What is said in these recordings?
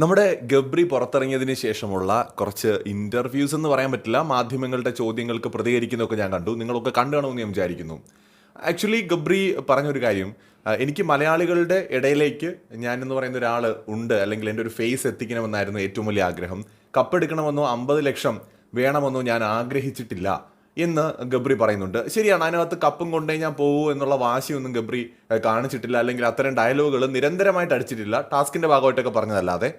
നമ്മുടെ ഗബ്രി പുറത്തിറങ്ങിയതിന് ശേഷമുള്ള കുറച്ച് ഇന്റർവ്യൂസ് എന്ന് പറയാൻ പറ്റില്ല. മാധ്യമങ്ങളുടെ ചോദ്യങ്ങൾക്ക് പ്രതികരിക്കുന്നതൊക്കെ ഞാൻ കണ്ടു. നിങ്ങളൊക്കെ കണ്ടു കാണുമെന്ന് ഞാൻ വിചാരിക്കുന്നു. ആക്ച്വലി ഗബ്രി പറഞ്ഞൊരു കാര്യം. എനിക്ക് മലയാളികളുടെ ഇടയിലേക്ക് ഞാൻ എന്ന് പറയുന്ന ഒരാൾ ഉണ്ട്. അല്ലെങ്കിൽ എന്റെ ഒരു ഫേസ് എത്തിക്കണമെന്നായിരുന്നു ഏറ്റവും വലിയ ആഗ്രഹം. കപ്പെടുക്കണമെന്നോ അമ്പത് ലക്ഷം വേണമെന്നോ ഞാൻ ആഗ്രഹിച്ചിട്ടില്ല. എന്ന് ഗബ്രി പറയുന്നുണ്ട്. ശരിയാണ് അതിനകത്ത് കപ്പും കൊണ്ടേ ഞാൻ പോകൂ എന്നുള്ള വാശിയൊന്നും ഗബ്രി കാണിച്ചിട്ടില്ല. അല്ലെങ്കിൽ അത്തരം ഡയലോഗുകൾ നിരന്തരമായിട്ട് അടിച്ചിട്ടില്ല. ടാസ്കിന്റെ ഭാഗമായിട്ടൊക്കെ പറഞ്ഞതല്ലാതെ.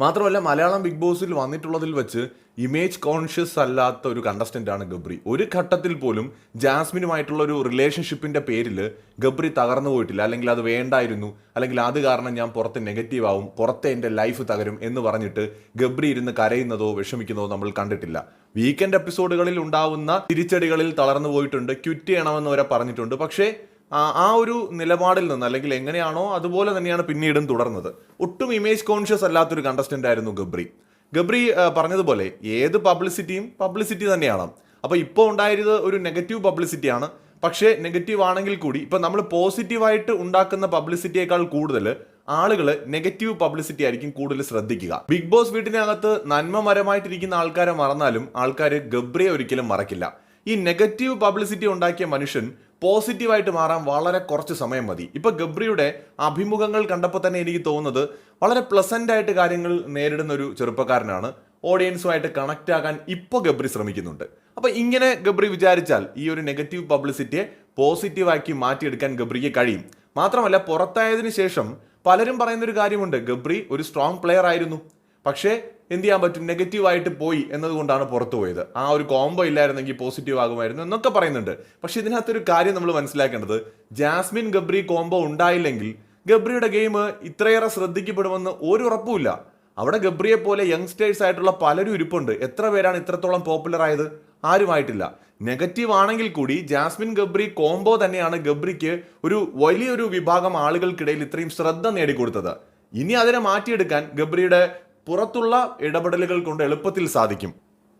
മാത്രമല്ല മലയാളം ബിഗ് ബോസിൽ വന്നിട്ടുള്ളതിൽ വെച്ച് ഇമേജ് കോൺഷ്യസ് അല്ലാത്ത ഒരു കണ്ടസ്റ്റന്റ് ആണ് ഗബ്രി. ഒരു ഘട്ടത്തിൽ പോലും ജാസ്മിനുമായിട്ടുള്ള ഒരു റിലേഷൻഷിപ്പിന്റെ പേരിൽ ഗബ്രി തകർന്നു പോയിട്ടില്ല. അല്ലെങ്കിൽ അത് വേണ്ടായിരുന്നു. അല്ലെങ്കിൽ അത് കാരണം ഞാൻ പുറത്ത് നെഗറ്റീവ് ആവും പുറത്തെ എന്റെ ലൈഫ് തകരും എന്ന് പറഞ്ഞിട്ട് ഗബ്രി ഇരുന്ന് കരയുന്നതോ വിഷമിക്കുന്നതോ നമ്മൾ കണ്ടിട്ടില്ല. വീക്കെൻഡ് എപ്പിസോഡുകളിൽ ഉണ്ടാവുന്ന തിരിച്ചടികളിൽ തളർന്നു പോയിട്ടുണ്ട്. ക്വിറ്റ് ചെയ്യണമെന്ന് വരെ പറഞ്ഞിട്ടുണ്ട്. പക്ഷേ ആ ഒരു നിലപാടിൽ നിന്ന് അല്ലെങ്കിൽ എങ്ങനെയാണോ അതുപോലെ തന്നെയാണ് പിന്നീടും തുടർന്നത്. ഒട്ടും ഇമേജ് കോൺഷ്യസ് അല്ലാത്തൊരു കണ്ടസ്റ്റന്റ് ആയിരുന്നു ഗബ്രി. ഗബ്രി പറഞ്ഞതുപോലെ ഏത് പബ്ലിസിറ്റിയും പബ്ലിസിറ്റി തന്നെയാണ്. അപ്പോൾ ഇപ്പോൾ ഉണ്ടായിരുന്നത് ഒരു നെഗറ്റീവ് പബ്ലിസിറ്റിയാണ് പക്ഷേ നെഗറ്റീവ് ആണെങ്കിൽ കൂടി ഇപ്പം നമ്മൾ പോസിറ്റീവായിട്ട് ഉണ്ടാക്കുന്ന പബ്ലിസിറ്റിയേക്കാൾ കൂടുതൽ ആളുകൾ നെഗറ്റീവ് പബ്ലിസിറ്റി ആയിരിക്കും കൂടുതൽ ശ്രദ്ധിക്കുക. ബിഗ് ബോസ് വീട്ടിനകത്ത് നന്മമരമായിട്ടിരിക്കുന്ന ആൾക്കാരെ മറന്നാലും ആൾക്കാർ ഗബ്രിയെ ഒരിക്കലും മറക്കില്ല. ഈ നെഗറ്റീവ് പബ്ലിസിറ്റി ഉണ്ടാക്കിയ മനുഷ്യൻ പോസിറ്റീവായിട്ട് മാറാൻ വളരെ കുറച്ച് സമയം മതി. ഇപ്പൊ ഗബ്രിയുടെ അഭിമുഖങ്ങൾ കണ്ടപ്പോൾ തന്നെ എനിക്ക് തോന്നുന്നത് വളരെ പ്ലസന്റ് ആയിട്ട് കാര്യങ്ങൾ നേരിടുന്ന ഒരു ചെറുപ്പക്കാരനാണ്. ഓഡിയൻസുമായിട്ട് കണക്ട് ആകാൻ ഇപ്പോൾ ഗബ്രി ശ്രമിക്കുന്നുണ്ട്. അപ്പോൾ ഇങ്ങനെ ഗബ്രി വിചാരിച്ചാൽ ഈ ഒരു നെഗറ്റീവ് പബ്ലിസിറ്റിയെ പോസിറ്റീവാക്കി മാറ്റിയെടുക്കാൻ ഗബ്രിക്ക് കഴിയും. മാത്രമല്ല പുറത്തായതിനു ശേഷം പലരും പറയുന്നൊരു കാര്യമുണ്ട്. ഗബ്രി ഒരു സ്ട്രോങ് പ്ലെയർ ആയിരുന്നു. പക്ഷേ എന്ത് ചെയ്യാൻ പറ്റും? നെഗറ്റീവായിട്ട് പോയി എന്നതുകൊണ്ടാണ് പുറത്തു പോയത്. ആ ഒരു കോംബോ ഇല്ലായിരുന്നെങ്കിൽ പോസിറ്റീവ് ആകുമായിരുന്നു എന്നൊക്കെ പറയുന്നുണ്ട്. പക്ഷെ ഇതിനകത്തൊരു കാര്യം നമ്മൾ മനസ്സിലാക്കേണ്ടത് ജാസ്മിൻ ഗബ്രി കോംബോ ഉണ്ടായില്ലെങ്കിൽ ഗബ്രിയുടെ ഗെയിം ഇത്രയേറെ ശ്രദ്ധിക്കപ്പെടുമെന്ന് ഒരു ഉറപ്പുമില്ല അവിടെ ഗബ്രിയെ പോലെ യങ്സ്റ്റേഴ്സ് ആയിട്ടുള്ള പലരും ഇരിപ്പുണ്ട്. എത്ര പേരാണ് ഇത്രത്തോളം പോപ്പുലർ ആയത്? ആരുമായിട്ടില്ല. നെഗറ്റീവ് ആണെങ്കിൽ കൂടി ജാസ്മിൻ ഗബ്രി കോംബോ തന്നെയാണ് ഗബ്രിക്ക് ഒരു വലിയൊരു വിഭാഗം ആളുകൾക്കിടയിൽ ഇത്രയും ശ്രദ്ധ നേടിക്കൊടുത്തത്. ഇനി അതിനെ മാറ്റിയെടുക്കാൻ ഗബ്രിയുടെ പുറത്തുള്ള ഇടപെടലുകൾ കൊണ്ട് എളുപ്പത്തിൽ സാധിക്കും.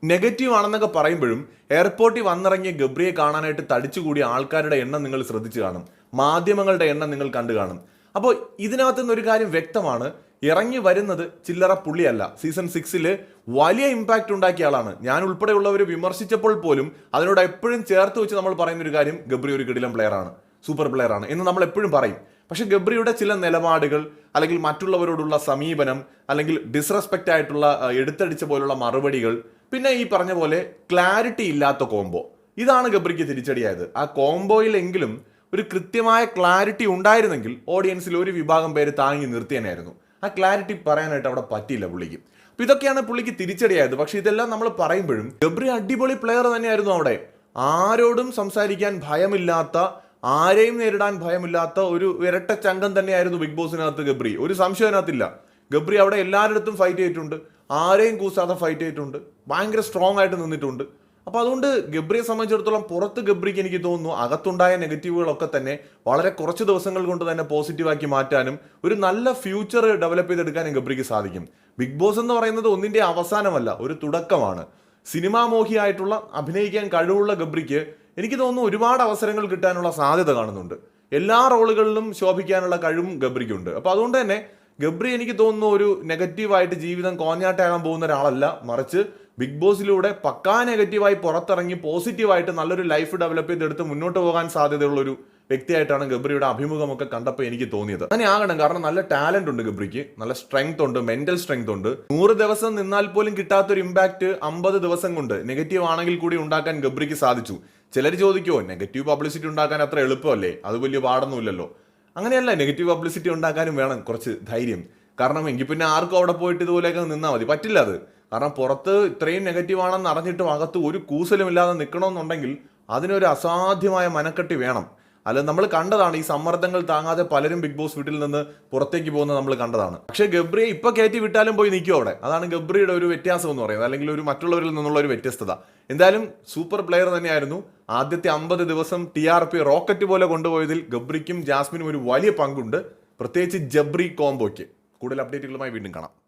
നെഗറ്റീവ് ആണെന്നൊക്കെ പറയുമ്പോഴും എയർപോർട്ടിൽ വന്നിറങ്ങിയ ഗബ്രിയെ കാണാനായിട്ട് തടിച്ചുകൂടിയ ആൾക്കാരുടെ എണ്ണം നിങ്ങൾ ശ്രദ്ധിച്ചു കാണും. മാധ്യമങ്ങളുടെ എണ്ണം നിങ്ങൾ കണ്ടു കാണും. അപ്പോൾ ഇതിനകത്ത് നിന്ന് ഒരു കാര്യം വ്യക്തമാണ്. ഇറങ്ങി വരുന്നത് ചില്ലറ പുള്ളിയല്ല. സീസൺ സിക്സിൽ വലിയ ഇമ്പാക്റ്റ് ഉണ്ടാക്കിയ ആളാണ്. ഞാൻ ഉൾപ്പെടെയുള്ളവർ വിമർശിച്ചപ്പോൾ പോലും അതിനോട് എപ്പോഴും ചേർത്ത് വെച്ച് നമ്മൾ പറയുന്ന ഒരു കാര്യം ഗബ്രി ഒരു കിടിലം പ്ലെയർ ആണ്. സൂപ്പർ പ്ലെയർ ആണ് എന്ന് നമ്മൾ എപ്പോഴും പറയും. പക്ഷെ ഗബ്രിയുടെ ചില നിലപാടുകൾ അല്ലെങ്കിൽ മറ്റുള്ളവരോടുള്ള സമീപനം അല്ലെങ്കിൽ ഡിസ്റെസ്പെക്റ്റ് ആയിട്ടുള്ള എടുത്തടിച്ച പോലുള്ള മറുപടികൾ പിന്നെ ഈ പറഞ്ഞ പോലെ ക്ലാരിറ്റി ഇല്ലാത്ത കോംബോ ഇതാണ് ഗബ്രിക്ക് തിരിച്ചടിയായത്. ആ കോംബോയിലെങ്കിലും ഒരു കൃത്യമായ ക്ലാരിറ്റി ഉണ്ടായിരുന്നെങ്കിൽ ഓഡിയൻസിൽ ഒരു വിഭാഗം പേര് താങ്ങി നിർത്തിയനായിരുന്നു. ആ ക്ലാരിറ്റി പറയാനായിട്ട് അവിടെ പറ്റിയില്ല പുള്ളിക്ക്. അപ്പൊ ഇതൊക്കെയാണ് പുള്ളിക്ക് തിരിച്ചടിയായത്. പക്ഷെ ഇതെല്ലാം നമ്മൾ പറയുമ്പോഴും ഗബ്രി അടിപൊളി പ്ലെയർ തന്നെയായിരുന്നു അവിടെ. ആരോടും സംസാരിക്കാൻ ഭയമില്ലാത്ത ആരെയും നേരിടാൻ ഭയമില്ലാത്ത ഒരു ഇരട്ട ചങ്കം തന്നെയായിരുന്നു ബിഗ് ബോസിനകത്ത് ഗബ്രി. ഒരു സംശയത്തിനകത്തില്ല ഗബ്രി അവിടെ എല്ലാവരുടെ ഫൈറ്റ് ചെയ്തിട്ടുണ്ട്. ആരെയും കൂസാതെ ഫൈറ്റ് ചെയ്തിട്ടുണ്ട്. ഭയങ്കര സ്ട്രോങ് ആയിട്ട് നിന്നിട്ടുണ്ട്. അപ്പോൾ അതുകൊണ്ട് ഗബ്രിയെ സംബന്ധിച്ചിടത്തോളം പുറത്ത് ഗബ്രിക്ക് എനിക്ക് തോന്നുന്നു അകത്തുണ്ടായ നെഗറ്റീവുകളൊക്കെ തന്നെ വളരെ കുറച്ച് ദിവസങ്ങൾ കൊണ്ട് തന്നെ പോസിറ്റീവാക്കി മാറ്റാനും ഒരു നല്ല ഫ്യൂച്ചർ ഡെവലപ്പ് ചെയ്തെടുക്കാനും ഗബ്രിക്ക് സാധിക്കും. ബിഗ് ബോസ് എന്ന് പറയുന്നത് ഒന്നിന്റെ അവസാനമല്ല ഒരു തുടക്കമാണ്. സിനിമാമോഹിയായിട്ടുള്ള അഭിനയിക്കാൻ കഴിവുള്ള ഗബ്രിക്ക് എനിക്ക് തോന്നുന്നു ഒരുപാട് അവസരങ്ങൾ കിട്ടാനുള്ള സാധ്യത കാണുന്നുണ്ട്. എല്ലാ റോളുകളിലും ശോഭിക്കാനുള്ള കഴിവും ഗബ്രിക്കുണ്ട്. അപ്പോൾ അതുകൊണ്ട് തന്നെ ഗബ്രി എനിക്ക് തോന്നുന്നു ഒരു നെഗറ്റീവായിട്ട് ജീവിതം കോഞ്ഞാട്ടാകാൻ പോകുന്ന ഒരാളല്ല. മറിച്ച് ബിഗ് ബോസിലൂടെ പക്കാ നെഗറ്റീവായി പുറത്തിറങ്ങി പോസിറ്റീവായിട്ട് നല്ലൊരു ലൈഫ് ഡെവലപ്പ് ചെയ്തെടുത്ത് മുന്നോട്ട് പോകാൻ സാധ്യതയുള്ള ഒരു വ്യക്തിയായിട്ടാണ് ഗബ്രിയുടെ അഭിമുഖമൊക്കെ കണ്ടപ്പോൾ എനിക്ക് തോന്നിയത്. അങ്ങനെ ആകണം. കാരണം നല്ല ടാലന്റ് ഉണ്ട് ഗബ്രിക്ക്. നല്ല സ്ട്രെങ്ത് ഉണ്ട് മെന്റൽ സ്ട്രെങ്ത് ഉണ്ട്. നൂറ് ദിവസം നിന്നാൽ പോലും കിട്ടാത്തൊരു ഇമ്പാക്ട് അമ്പത് ദിവസം കൊണ്ട് നെഗറ്റീവ് ആണെങ്കിൽ കൂടി ഉണ്ടാക്കാൻ ഗബ്രിക്ക് സാധിച്ചു. ചിലർ ചോദിക്കുമോ നെഗറ്റീവ് പബ്ലിസിറ്റി ഉണ്ടാക്കാൻ അത്ര എളുപ്പമല്ലേ? അത് വലിയ പാടൊന്നുമില്ലല്ലോ. അങ്ങനെയല്ല നെഗറ്റീവ് പബ്ലിസിറ്റി ഉണ്ടാക്കാനും വേണം കുറച്ച് ധൈര്യം. കാരണം എങ്കിൽ പിന്നെ ആർക്കും അവിടെ പോയിട്ട് ഇതുപോലെയൊക്കെ നിന്നാൽ മതി. പറ്റില്ല അത്. കാരണം പുറത്ത് ഇത്രയും നെഗറ്റീവ് ആണെന്ന് അറിഞ്ഞിട്ടും അകത്ത് ഒരു കൂസലും ഇല്ലാതെ നിൽക്കണമെന്നുണ്ടെങ്കിൽ അതിനൊരു അസാധ്യമായ മനക്കെട്ടി വേണം. അല്ല നമ്മൾ കണ്ടതാണ് ഈ സമ്മർദ്ദങ്ങൾ താങ്ങാതെ പലരും ബിഗ് ബോസ് വീട്ടിൽ നിന്ന് പുറത്തേക്ക് പോകുന്നത് നമ്മൾ കണ്ടതാണ്. പക്ഷേ ഗബ്രിയെ ഇപ്പൊ കയറ്റി വിട്ടാലും പോയി നിൽക്കും അവിടെ. അതാണ് ഗബ്രിയുടെ ഒരു വ്യത്യാസം എന്ന് പറയുന്നത്. അല്ലെങ്കിൽ ഒരു മറ്റുള്ളവരിൽ നിന്നുള്ള ഒരു വ്യത്യസ്തത. എന്തായാലും സൂപ്പർ പ്ലെയർ തന്നെയായിരുന്നു. ആദ്യത്തെ അമ്പത് ദിവസം ടി ആർ പി റോക്കറ്റ് പോലെ കൊണ്ടുപോയതിൽ ഗബ്രിക്കും ജാസ്മിനും ഒരു വലിയ പങ്കുണ്ട്. പ്രത്യേകിച്ച് ജബ്രി കോംബോയ്ക്ക് കൂടുതൽ അപ്ഡേറ്റുകളുമായി വീണ്ടും കാണാം.